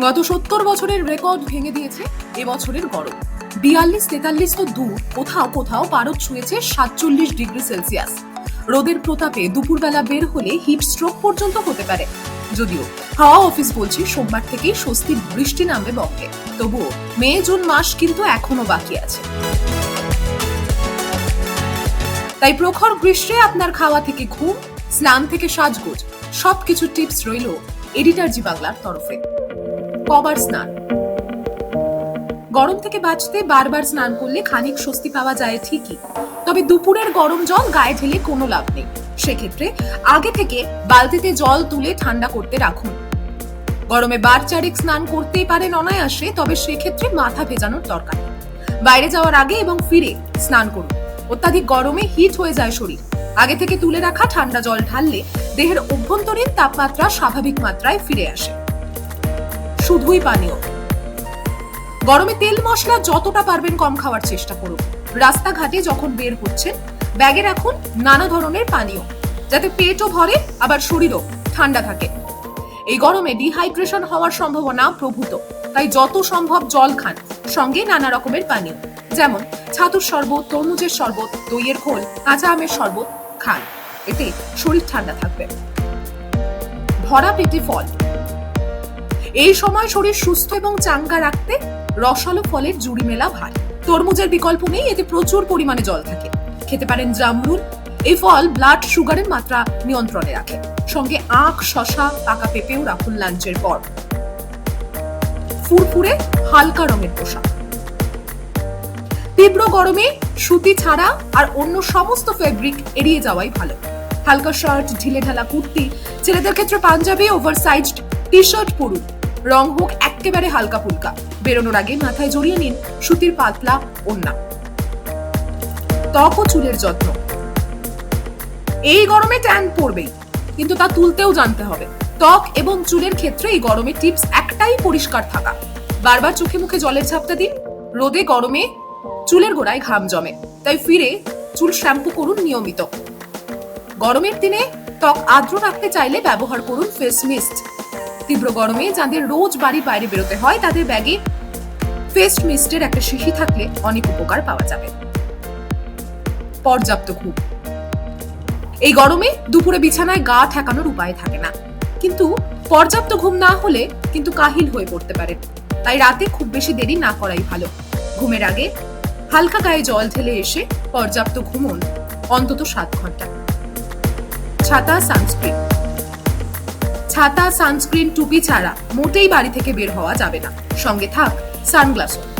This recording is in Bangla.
গত সত্তর বছরের রেকর্ড ভেঙে দিয়েছে এবছরের গরম। বিয়াল্লিশ তেতাল্লিশ তো দূর, কোথাও কোথাও পারদ ছুঁয়েছে সাতচল্লিশ ডিগ্রি সেলসিয়াস। রোদের প্রতাপে দুপুরবেলা বের হলে হিট স্ট্রোক পর্যন্ত হতে পারে। যদিও হাওয়া অফিস বলছে সোমবার থেকেই স্বস্তির বৃষ্টি নামবে বঙ্গে। তবুও মে, জুন মাস কিন্তু এখনও বাকি আছে। তাই প্রখর গ্রীষ্মে আপনার খাওয়া থেকে ঘুম, স্নান থেকে সাজগোজ, সবকিছু টিপস রইল এডিটার জি বাংলার তরফে। কবার স্নান। গরম থেকে বাঁচতে বারবার স্নান করলে খানিক স্বস্তি পাওয়া যায় ঠিকই। তবে দুপুরের গরম জল গায়ে ঢেলে কোনো লাভ নেই। সেক্ষেত্রে আগে থেকে বালতিতে জল তুলে ঠান্ডা করতে রাখুন। গরমে বার চারেক স্নান করতেই পারেন অনায়াসে, তবে সেক্ষেত্রে মাথা ভেজানোর দরকার বাইরে যাওয়ার আগে এবং ফিরে স্নান করুন। অত্যাধিক গরমে হিট হয়ে যায় শরীর। আগে থেকে তুলে রাখা ঠান্ডা জল ঢাললে দেহের অভ্যন্তরীণ তাপমাত্রা স্বাভাবিক মাত্রায় ফিরে আসে। শুধুই পানীয় গরমে তেল মশলা যতটা পারবেন কম খাওয়ার চেষ্টা করুন। রাস্তাঘাটে যখন বের হচ্ছেন, ব্যাগে রাখুন নানা ধরনের পানীয়, যাতে পেটও ভরে, আবার শরীরও ঠান্ডা থাকে। এই গরমে ডিহাইড্রেশন হওয়ার সম্ভাবনা প্রভূত, তাই যত সম্ভব জল খান, সঙ্গে নানা রকমের পানীয়, যেমন ছাতুর শরবত, তরমুজের শরবত, দইয়ের খোল, কাঁচা আমের শরবত খান, এতে শরীর ঠান্ডা থাকবে। ভরা পেটে ফল এই সময় শরীর সুস্থ এবং চাঙ্গা রাখতে রসালো ফলের জুড়ি মেলা ভার। তরমুজের বিকল্প নেই, এতে প্রচুর পরিমাণে জল থাকে। খেতে পারেন জামরুল, এই ফল ব্লাড সুগারের মাত্রা নিয়ন্ত্রণে রাখে। সঙ্গে আখ শশা পাকা পেঁপেও রাখুন লাঞ্চের পর। ফুরফুরে হালকা রঙের পোশাক। তীব্র গরমে সুতি ছাড়া আর অন্য সমস্ত ফেব্রিক এড়িয়ে যাওয়াই ভালো। হালকা শার্ট ঢিলে ঢালা কুর্তি, ছেলেদের ক্ষেত্রে Punjabi over sized T shirt পরুন। রং হোক একেবারে হালকা ফুলকা বেরোনোর আগে মাথায় জড়িয়ে নিন সুতির পাতলা ওন্না ত্বক ও চুলের যত্ন। এই গরমে ট্যান পড়বেই কিন্তু তা তুলতেও জানতে হবে। ত্বক এবং চুলের ক্ষেত্রে এই গরমে টিপস একটাই পরিষ্কার থাকা। বারবার চোখে মুখে জলের ঝাপটা দিন, রোদে গরমে চুলের গোড়ায় ঘাম জমে। তাই ফিরে চুল শ্যাম্পু করুন নিয়মিত। গরমের দিনে ত্বক আর্দ্র রাখতে চাইলে ব্যবহার করুন ফেস মিস্ট তীব্র গরমে যাদের রোজ বাড়ির বাইরে বেরোতে হয়, তাদের ব্যাগে ফেস মিস্টের একটা শিশি থাকলে অনেক উপকার পাওয়া যাবে। পর্যাপ্ত ঘুম। এই গরমে দুপুরে বিছানায় গা ঠেকানোর উপায় থাকে না। কিন্তু পর্যাপ্ত ঘুম না হলে কিন্তু কাহিল হয়ে পড়তে পারে তাই রাতে খুব বেশি দেরি না করাই ভালো। ঘুমের আগে হালকা গায়ে জল ঢেলে এসে পর্যাপ্ত ঘুমন অন্তত সাত ঘণ্টা। ছাতা, সানস্ক্রিন। ছাতা সানস্ক্রিন টুপি ছাড়া মোটেই বাড়ি থেকে বের হওয়া যাবে না। সঙ্গে থাক সানগ্লাসও।